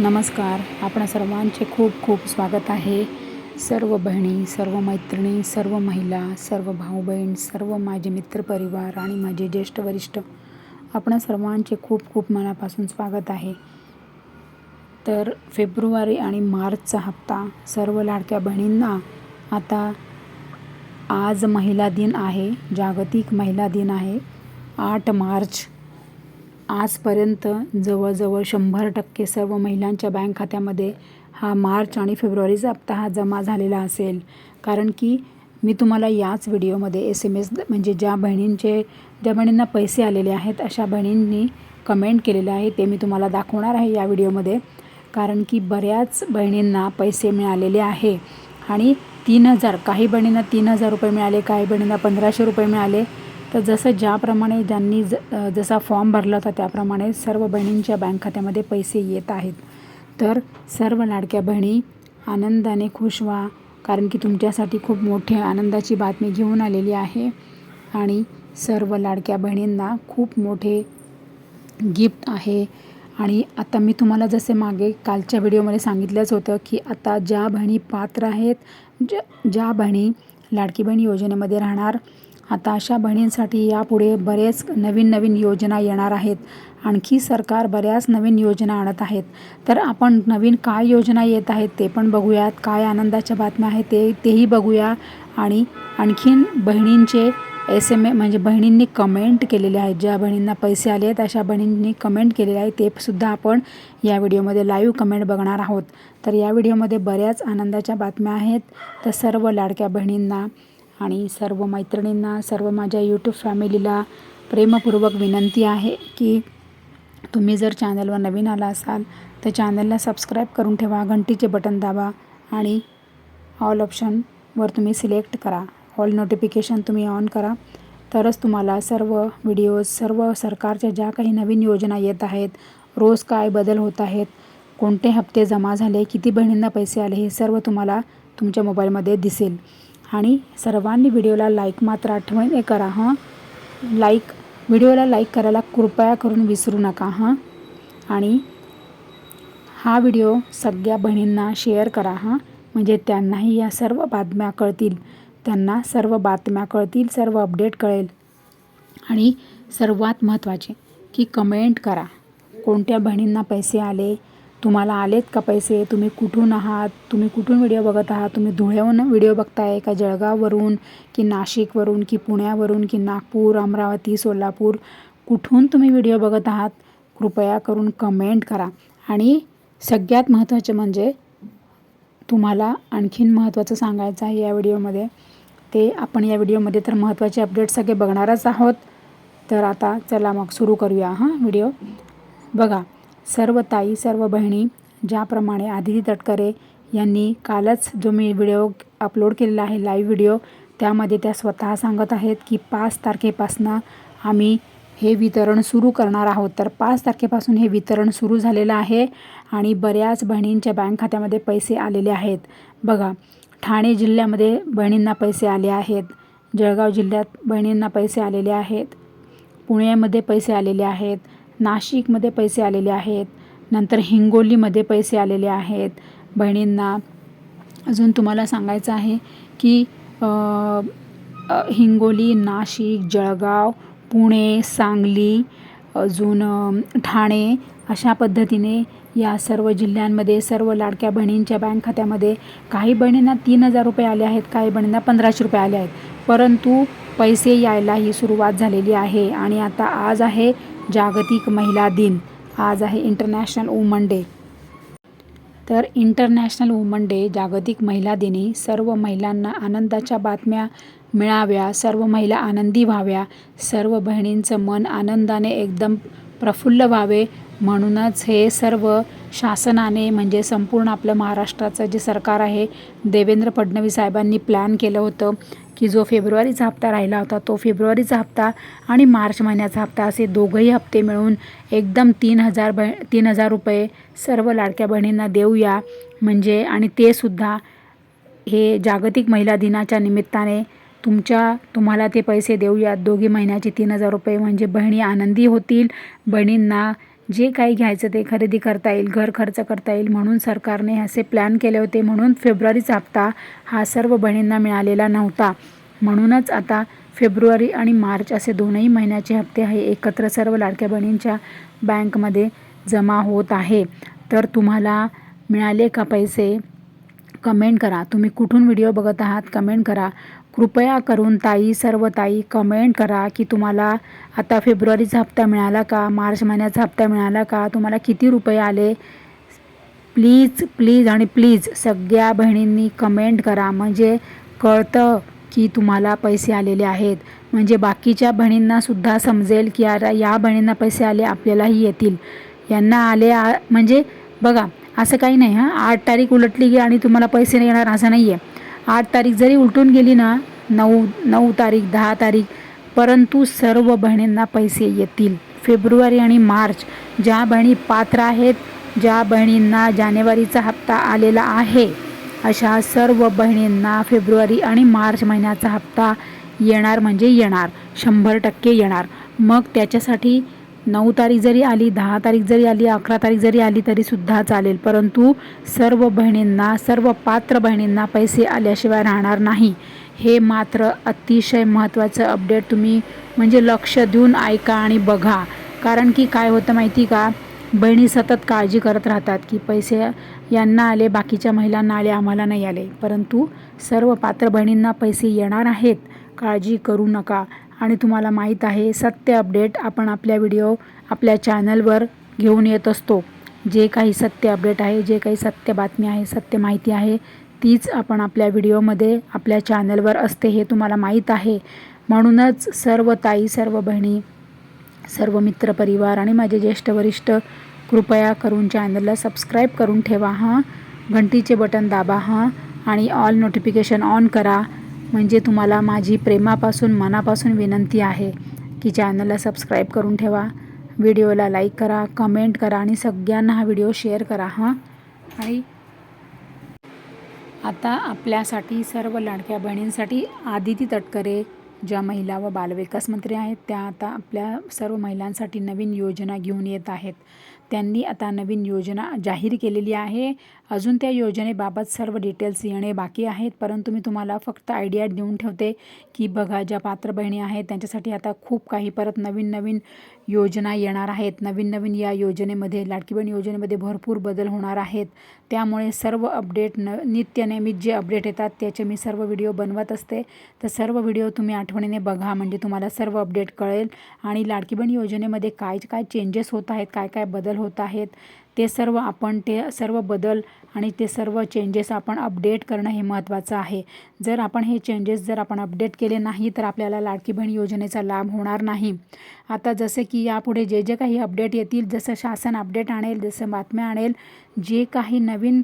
नमस्कार. आपण सर्वांचे खूप खूप स्वागत आहे. सर्व बहिणी सर्व मैत्रिणी सर्व महिला सर्व भाऊ बहीण सर्व माझे मित्रपरिवार आणि माझे ज्येष्ठ वरिष्ठ आपण सर्वांचे खूप खूप मनापासून स्वागत आहे. तर फेब्रुवारी आणि मार्चचा हप्ता सर्व लाडक्या बहिणींना आता आज महिला दिन आहे जागतिक महिला दिन आहे. आठ मार्च आजपर्यंत जवळजवळ शंभर टक्के सर्व महिलांच्या बँक खात्यामध्ये हा मार्च आणि फेब्रुवारीचा हप्ता हा जमा झालेला असेल. कारण की मी तुम्हाला याच व्हिडिओमध्ये एस एम एस म्हणजे ज्या बहिणींचे ज्या बहिणींना पैसे आलेले आहेत अशा बहिणींनी कमेंट केलेले आहे ते मी तुम्हाला दाखवणार आहे या व्हिडिओमध्ये. कारण की बऱ्याच बहिणींना पैसे मिळालेले आहे. आणि तीन हजार काही बहिणींना तीन हजार रुपये मिळाले काही बहिणींना पंधराशे रुपये मिळाले. तर जसं ज्याप्रमाणे ज्यांनी ज जसा फॉर्म भरला होता त्याप्रमाणे सर्व बहिणींच्या बँक खात्यामध्ये पैसे येत आहेत. तर सर्व लाडक्या बहिणी आनंदाने खुश व्हा कारण की तुमच्यासाठी खूप मोठी आनंदाची बातमी घेऊन आलेली आहे. आणि सर्व लाडक्या बहिणींना खूप मोठे गिफ्ट आहे. आणि आता मी तुम्हाला जसे मागे कालच्या व्हिडिओमध्ये सांगितलंच होतं की आता ज्या बहिणी पात्र आहेत ज्या ज्या बहिणी लाडकी बहीण योजनेमध्ये राहणार आता अशा बहिणींसाठी यापुढे बरेच नवीन नवीन योजना येणार आहेत. आणखी सरकार बऱ्याच नवीन योजना आणत आहेत. तर आपण नवीन काय योजना येत आहेत ते पण बघूयात. काय आनंदाच्या बातम्या आहेत ते तेही बघूया. आणि आणखीन बहिणींचे एस एम ए म्हणजे बहिणींनी कमेंट केलेले आहेत. ज्या बहिणींना पैसे आले आहेत अशा बहिणींनी कमेंट केलेले आहे. ते सुद्धा आपण या व्हिडिओमध्ये लाईव्ह कमेंट बघणार आहोत. तर या व्हिडिओमध्ये बऱ्याच आनंदाच्या बातम्या आहेत. तर सर्व लाडक्या बहिणींना आणि सर्व मैत्रिणींना सर्व माझ्या यूट्यूब फॅमिलीला प्रेमपूर्वक विनंती आहे की तुम्ही जर चॅनलवर नवीन आला असाल तर चॅनलला सबस्क्राईब करून ठेवा घंटीचे बटन दाबा आणि ऑल ऑप्शनवर तुम्ही सिलेक्ट करा. ऑल नोटिफिकेशन तुम्ही ऑन करा. तरच तुम्हाला सर्व व्हिडिओज सर्व सरकारच्या ज्या काही नवीन योजना येत आहेत रोज काय बदल होत आहेत कोणते हप्ते जमा झाले किती बहिणींना पैसे आले हे सर्व तुम्हाला तुमच्या मोबाईलमध्ये दिसेल. आणि सर्वांनी व्हिडिओला लाईक मात्र आठवणी करा हां? लाईक व्हिडिओला लाईक करायला कृपया करून विसरू नका हां? आणि हा व्हिडिओ सगळ्या बहिणींना शेअर करा हां? म्हणजे त्यांनाही या सर्व बातम्या कळतील. त्यांना सर्व बातम्या कळतील सर्व अपडेट कळेल. आणि सर्वात महत्त्वाचे की कमेंट करा. कोणत्या बहिणींना पैसे आले तुम्हाला आलेत का पैसे? तुम्ही कुठून आहात? तुम्ही कुठून व्हिडिओ बघत आहात? तुम्ही धुळ्याहून व्हिडिओ बघताय का जळगाववरून की नाशिकवरून की पुण्यावरून की नागपूर अमरावती सोलापूर? कुठून तुम्ही व्हिडिओ बघत आहात? कृपया करून कमेंट करा. आणि सगळ्यात महत्त्वाचे म्हणजे तुम्हाला आणखीन महत्त्वाचं सांगायचं आहे या व्हिडिओमध्ये ते आपण या व्हिडिओमध्ये तर महत्त्वाचे अपडेट सगळे बघणारच आहोत. तर आता चला मग सुरू करूया हां व्हिडिओ बघा. सर्व ताई सर्व बहिणी ज्याप्रमाणे आदिती तटकरे यांनी कालच जो मी व्हिडिओ अपलोड केलेला आहे लाईव्ह व्हिडिओ त्यामध्ये त्या स्वतः सांगत आहेत की पाच तारखेपासनं आम्ही हे वितरण सुरू करणार आहोत. तर पाच तारखेपासून हे वितरण सुरू झालेलं आहे आणि बऱ्याच बहिणींच्या बँक खात्यामध्ये पैसे आलेले आहेत. बघा ठाणे जिल्ह्यामध्ये बहिणींना पैसे आले आहेत. जळगाव जिल्ह्यात बहिणींना पैसे आलेले आहेत. पुण्यामध्ये पैसे आलेले आहेत. नाशिकमध्ये पैसे आलेले आहेत. नंतर हिंगोलीमध्ये पैसे आलेले आहेत. बहिणींना अजून तुम्हाला सांगायचं आहे की हिंगोली नाशिक जळगाव पुणे सांगली अजून ठाणे अशा पद्धतीने या सर्व जिल्ह्यांमध्ये सर्व लाडक्या बहिणींच्या बँक खात्यामध्ये काही बहिणींना तीन हजार रुपये आले आहेत काही बहिणींना पंधराशे रुपये आले आहेत. परंतु पैसे यायला ही सुरुवात झालेली आहे आणि आता आज आहे जागतिक महिला दिन. आज आहे इंटरनॅशनल वुमन डे तर इंटरनॅशनल वुमन डे जागतिक महिला दिनी सर्व महिलांना आनंदाच्या बातम्या मिळाव्या सर्व महिला आनंदी व्हाव्या सर्व बहिणींचं मन आनंदाने एकदम प्रफुल्ल व्हावे म्हणूनच हे सर्व शासनाने म्हणजे संपूर्ण आपलं महाराष्ट्राचं जे सरकार आहे देवेंद्र फडणवीस साहेबांनी प्लॅन केलं होतं. की जो फेब्रुवारीचा हप्ता राहिला होता तो फेब्रुवारीचा हप्ता आणि मार्च महिन्याचा हप्ता असे दोघंही हप्ते मिळून एकदम तीन हजार ब तीन हजार रुपये सर्व लाडक्या बहिणींना देऊया. म्हणजे आणि ते सुद्धा हे जागतिक महिला दिनाच्या निमित्ताने तुमच्या तुम्हाला ते पैसे देऊयात दोघी महिन्याचे तीन हजार रुपये म्हणजे बहिणी आनंदी होतील. बहिणींना जे काही घ्यायचं ते खरेदी करता येईल घर खर्च करता येईल म्हणून सरकारने असे प्लॅन केले होते. म्हणून फेब्रुवारीचा हप्ता हा सर्व बहिणींना मिळालेला नव्हता. म्हणूनच आता फेब्रुवारी आणि मार्च असे दोनही महिन्याचे हप्ते हे एकत्र सर्व लाडक्या बहिणींच्या बँकमध्ये जमा होत आहे. तर तुम्हाला मिळाले का पैसे? कमेंट करा. तुम्ही कुठून व्हिडिओ बघत आहात? कमेंट करा. कृपया करून ताई सर्व ताई कमेंट करा की तुम्हाला आता फेब्रुवारीचा हप्ता मिळाला का? मार्च महिन्याचा हप्ता मिळाला का? तुम्हाला किती रुपये आले? प्लीज प्लीज आणि प्लीज सगळ्या बहिणींनी कमेंट करा. म्हणजे कळतं की तुम्हाला पैसे आलेले आहेत. म्हणजे बाकीच्या बहिणींनासुद्धा समजेल की अरे या बहिणींना पैसे आले आपल्यालाही येतील. यांना आले आ म्हणजे बघा असं काही नाही हां. आठ तारीख उलटली की आणि तुम्हाला पैसे नाही येणार असं नाही आहे आठ तारीख जरी उलटून गेली ना नऊ नऊ तारीख दहा तारीख परंतु सर्व बहिणींना पैसे येतील. फेब्रुवारी आणि मार्च ज्या बहिणी पात्र आहेत ज्या बहिणींना जानेवारीचा हप्ता आलेला आहे अशा सर्व बहिणींना फेब्रुवारी आणि मार्च महिन्याचा हप्ता येणार म्हणजे येणार शंभर टक्के येणार. मग त्याच्यासाठी नऊ तारीख जरी आली दहा तारीख जरी आली अकरा तारीख जरी आली तरीसुद्धा चालेल. परंतु सर्व बहिणींना सर्व पात्र बहिणींना पैसे आल्याशिवाय राहणार नाही. हे मात्र अतिशय महत्त्वाचं अपडेट तुम्ही म्हणजे लक्ष देऊन ऐका आणि बघा. कारण की काय होतं माहिती का? बहिणी सतत काळजी करत राहतात की पैसे यांना आले बाकीच्या महिलांना आले आम्हाला नाही आले. परंतु सर्व पात्र बहिणींना पैसे येणार आहेत. काळजी करू नका. आणि तुम्हाला माहीत आहे सत्य अपडेट आपण आपल्या व्हिडिओ आपल्या चॅनलवर घेऊन येत असतो. जे काही सत्य अपडेट आहे जे काही सत्य बातमी आहे सत्य माहिती आहे तीच आपण आपल्या व्हिडिओमध्ये आपल्या चॅनलवर असते हे तुम्हाला माहीत आहे. म्हणूनच सर्व ताई सर्व बहिणी सर्व मित्रपरिवार आणि माझे ज्येष्ठ वरिष्ठ कृपया करून चॅनलला सबस्क्राईब करून ठेवा हां. घंटीचे बटन दाबा हां. आणि ऑल नोटिफिकेशन ऑन करा. म्हणजे तुम्हाला माझी प्रेमापासून मनापासून विनंती आहे की चॅनलला सबस्क्राईब करून ठेवा. व्हिडिओला लाईक करा कमेंट करा आणि सगळ्यांना हा व्हिडिओ शेअर करा हां? आणि आता आपल्यासाठी सर्व लाडक्या बहिणींसाठी आदिती तटकरे ज्या महिला व बालविकास मंत्री आहेत त्या आता आपल्या सर्व महिलांसाठी नवीन योजना घेऊन येत आहेत. त्यांनी आता नवीन योजना जाहीर केलेली आहे. अजून त्या योजनेबाबत सर्व डिटेल्स येणे बाकी आहेत परंतु मी तुम्हाला फक्त आयडिया देऊन ठेवते की बघा ज्या पात्र बहिणी आहेत त्यांच्यासाठी आता खूप काही परत नवीन नवीन योजना येणार आहेत. नवीन नवीन या योजनेमध्ये लाडकी बहीण योजनेमध्ये भरपूर बदल होणार आहेत. त्यामुळे सर्व अपडेट न नित्यनेमित जे अपडेट येतात त्याचे मी सर्व व्हिडिओ बनवत असते. तर सर्व व्हिडिओ तुम्ही आठवणीने बघा म्हणजे तुम्हाला सर्व अपडेट कळेल. आणि लाडकी बहीण योजनेमध्ये काय काय चेंजेस होत आहेत काय काय बदल होत आहेत ते सर्व आपण ते सर्व बदल आणि ते सर्व चेंजेस आपण अपडेट करणं हे महत्त्वाचं आहे. जर आपण हे चेंजेस जर आपण अपडेट केले नाही तर आपल्याला लाडकी बहीण योजनेचा लाभ होणार नाही. आता जसे की यापुढे जे जे काही अपडेट येतील जसं शासन अपडेट आणेल जसं बातम्या आणेल जे काही नवीन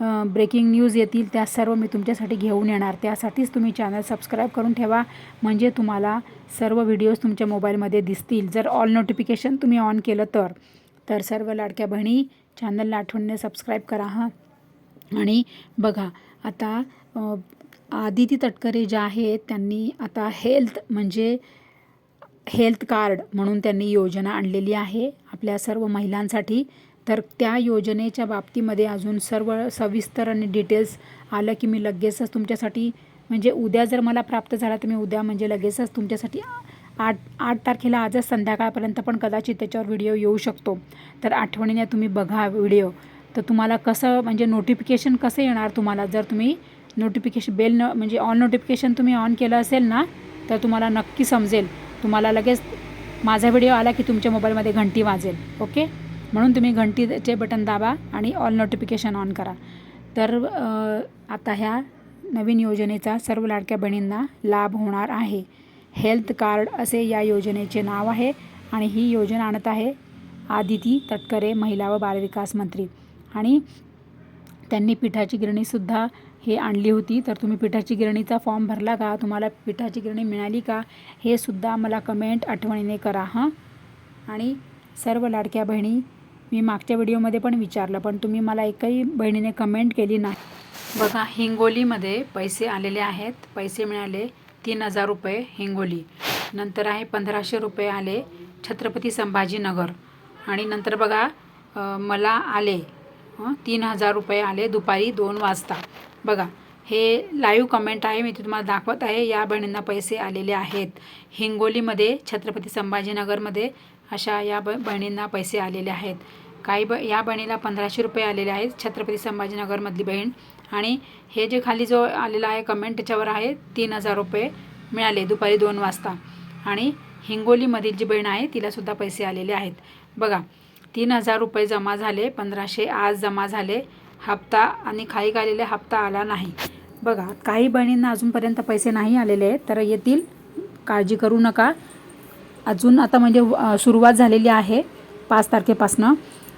ब्रेकिंग न्यूज येतील त्या सर्व मी तुमच्यासाठी घेऊन येणार. त्यासाठीच तुम्ही चॅनल सबस्क्राईब करून ठेवा. म्हणजे तुम्हाला सर्व व्हिडिओज तुमच्या मोबाईलमध्ये दिसतील. जर ऑल नोटिफिकेशन तुम्ही ऑन केलं तर. तर सर्व लाडक्या बहिणी चॅनलला आठवणीने सबस्क्राईब करा हां. आणि बघा आता आदिती तटकरे ज्या आहेत त्यांनी आता हेल्थ म्हणजे हेल्थ कार्ड म्हणून त्यांनी योजना आणलेली आहे. आपल्या सर्व महिलांसाठी. तर त्या योजनेच्या बाबतीमध्ये अजून सर्व सविस्तर आणि डिटेल्स आलं की मी लगेचच तुमच्यासाठी म्हणजे उद्या जर मला प्राप्त झाला तर मी उद्या म्हणजे लगेचच तुमच्यासाठी आठ आठ तारखेला आजच संध्याकाळपर्यंत पण कदाचित त्याच्यावर व्हिडिओ येऊ शकतो. तर आठवणीने तुम्ही बघा व्हिडिओ. तर तुम्हाला कसं म्हणजे नोटिफिकेशन कसं येणार तुम्हाला? जर तुम्ही नोटिफिकेशन बेल न म्हणजे ऑन नोटिफिकेशन तुम्ही ऑन केलं असेल ना तर तुम्हाला नक्की समजेल. तुम्हाला लगेच माझा व्हिडिओ आला की तुमच्या मोबाईलमध्ये घंटी वाजेल ओके? म्हणून तुम्ही घंटीचे बटन दाबा आणि ऑल नोटिफिकेशन ऑन करा. तर आता ह्या नवीन योजनेचा सर्व लाडक्या बहिणींना लाभ होणार आहे. हेल्थ कार्ड असे या योजनेचे नाव आहे आणि ही योजना आणत आहे आदिती तटकरे महिला व बालविकास मंत्री. आणि त्यांनी पिठाची गिरणीसुद्धा हे आणली होती. तर तुम्ही पिठाची गिरणीचा फॉर्म भरला का? तुम्हाला पिठाची गिरणी मिळाली का? हे सुद्धा मला कमेंट आठवणीने करा हां. आणि सर्व लाडक्या बहिणी मी मागच्या व्हिडिओमध्ये पण विचारलं पण तुम्ही मला एकही बहिणीने कमेंट केली नाही. बघा हिंगोलीमध्ये पैसे आलेले आहेत. पैसे मिळाले. तीन हजार रुपये हिंगोली. नंतर आहे पंधराशे रुपये आले छत्रपती संभाजीनगर. आणि नंतर बघा मला आले तीन हजार रुपये आले दुपारी दोन वाजता. बघा हे लाईव्ह कमेंट आहे मी ते तुम्हाला दाखवत आहे. या बहिणींना पैसे आलेले आहेत. हिंगोलीमध्ये छत्रपती संभाजीनगरमध्ये अशा या ब बहिणींना पैसे आलेले आहेत. काही ब या बहिणीला पंधराशे रुपये आलेले आहेत. छत्रपती संभाजीनगरमधली बहीण आणि हे जे खाली जो आलेला आहे कमेंट त्याच्यावर आहे तीन हजार रुपये मिळाले दुपारी दोन वाजता. आणि हिंगोलीमधील जी बहीण आहे तिलासुद्धा पैसे आलेले आहेत. बघा तीन हजार रुपये जमा झाले पंधराशे आज जमा झाले हप्ता आणि खाली आलेले हप्ता आला नाही. बघा काही बहिणींना अजूनपर्यंत पैसे नाही आलेले आहेत तर येतील काळजी करू नका. अजून आता म्हणजे सुरुवात झालेली आहे पाच तारखेपासनं.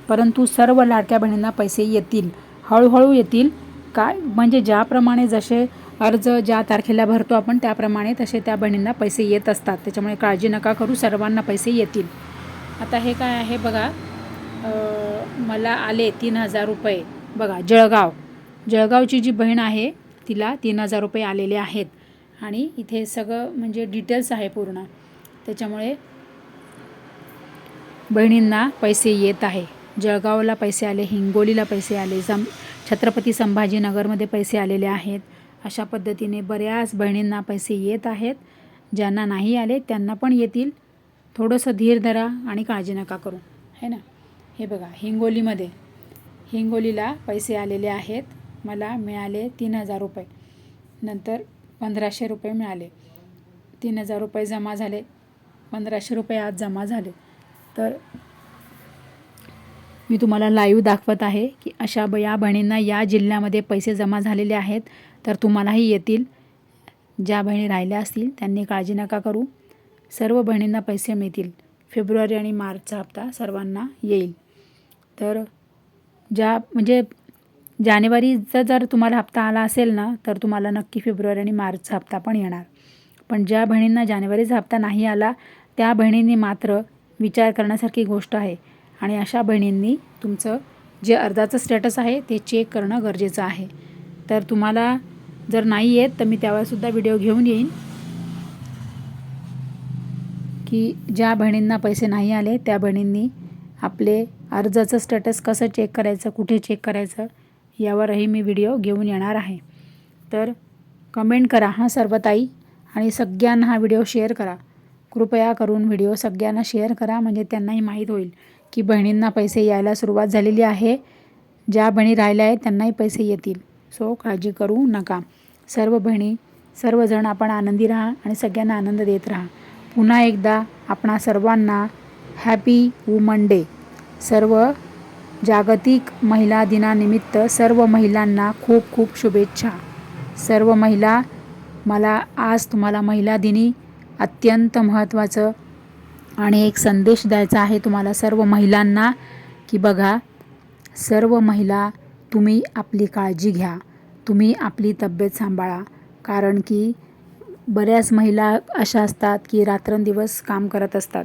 परंतु सर्व लाडक्या बहिणींना पैसे येतील. हळूहळू येतील. काय? म्हणजे ज्याप्रमाणे जसे अर्ज ज्या तारखेला भरतो आपण त्याप्रमाणे तसे त्या बहिणींना पैसे येत असतात. त्याच्यामुळे काळजी नका करू सर्वांना पैसे येतील. आता हे काय आहे बघा. मला आले तीन हजार रुपये. बघा जळगाव. जळगावची जी बहीण आहे तिला तीन हजार रुपये आलेले आहेत. आणि इथे सगळं म्हणजे डिटेल्स आहे पूर्ण. त्याच्यामुळे बहिणींना पैसे येत आहे. जळगावला पैसे आले हिंगोलीला पैसे आले जम छत्रपती संभाजीनगरमध्ये पैसे आलेले आहेत. अशा पद्धतीने बऱ्याच बहिणींना पैसे येत आहेत. ज्यांना नाही आले त्यांना पण येतील. थोडंसं धीर धरा आणि काळजी नका करू. है ना? हे बघा हिंगोलीमध्ये. हिंगोलीला पैसे आलेले आहेत. मला मिळाले तीन हजार रुपये. नंतर पंधराशे रुपये मिळाले. तीन हजार रुपये जमा झाले. पंधराशे रुपये आज जमा झाले. तर मी तुम्हाला लाईव्ह दाखवत आहे की अशा ब या बहिणींना या जिल्ह्यामध्ये पैसे जमा झालेले आहेत तर तुम्हालाही येतील. ज्या बहिणी राहिल्या असतील त्यांनी काळजी नका करू. सर्व बहिणींना पैसे मिळतील. फेब्रुवारी आणि मार्चचा हप्ता सर्वांना येईल. तर ज्या म्हणजे जानेवारीचा जर तुम्हाला हप्ता आला असेल ना तर तुम्हाला नक्की फेब्रुवारी आणि मार्चचा हप्ता पण येणार. पण ज्या बहिणींना जानेवारीचा हप्ता नाही आला त्या बहिणींनी मात्र विचार करण्यासारखी गोष्ट आहे. आणि अशा बहिणींनी तुमचं जे अर्जाचं स्टेटस आहे ते चेक करणं गरजेचं आहे. तर तुम्हाला जर नाही येत तर मी त्यावेळेसुद्धा व्हिडिओ घेऊन येईन. की ज्या बहिणींना पैसे नाही आले त्या बहिणींनी आपले अर्जाचं स्टेटस कसं चेक करायचं कुठे चेक करायचं यावरही मी व्हिडिओ घेऊन येणार आहे. तर कमेंट करा हां सर्व ताई आणि सगळ्यांना हा व्हिडिओ शेअर करा. कृपया करून व्हिडिओ सगळ्यांना शेअर करा म्हणजे त्यांनाही माहीत होईल. की बहिणींना पैसे यायला सुरुवात झालेली आहे. ज्या बहिणी राहिल्या आहेत त्यांनाही पैसे येतील. सो काळजी करू नका. सर्व बहिणी सर्वजण आपण आनंदी राहा आणि सगळ्यांना आनंद देत राहा. पुन्हा एकदा आपणा सर्वांना हॅपी वुमन डे सर्व जागतिक महिला दिनानिमित्त सर्व महिलांना खूप खूप शुभेच्छा. सर्व महिला मला आज तुम्हाला महिला दिनी अत्यंत महत्त्वाचं आणि एक संदेश द्यायचा आहे तुम्हाला सर्व महिलांना की बघा सर्व महिला तुम्ही आपली काळजी घ्या. तुम्ही आपली तब्येत सांभाळा. कारण की बऱ्याच महिला अशा असतात की रात्रंदिवस काम करत असतात.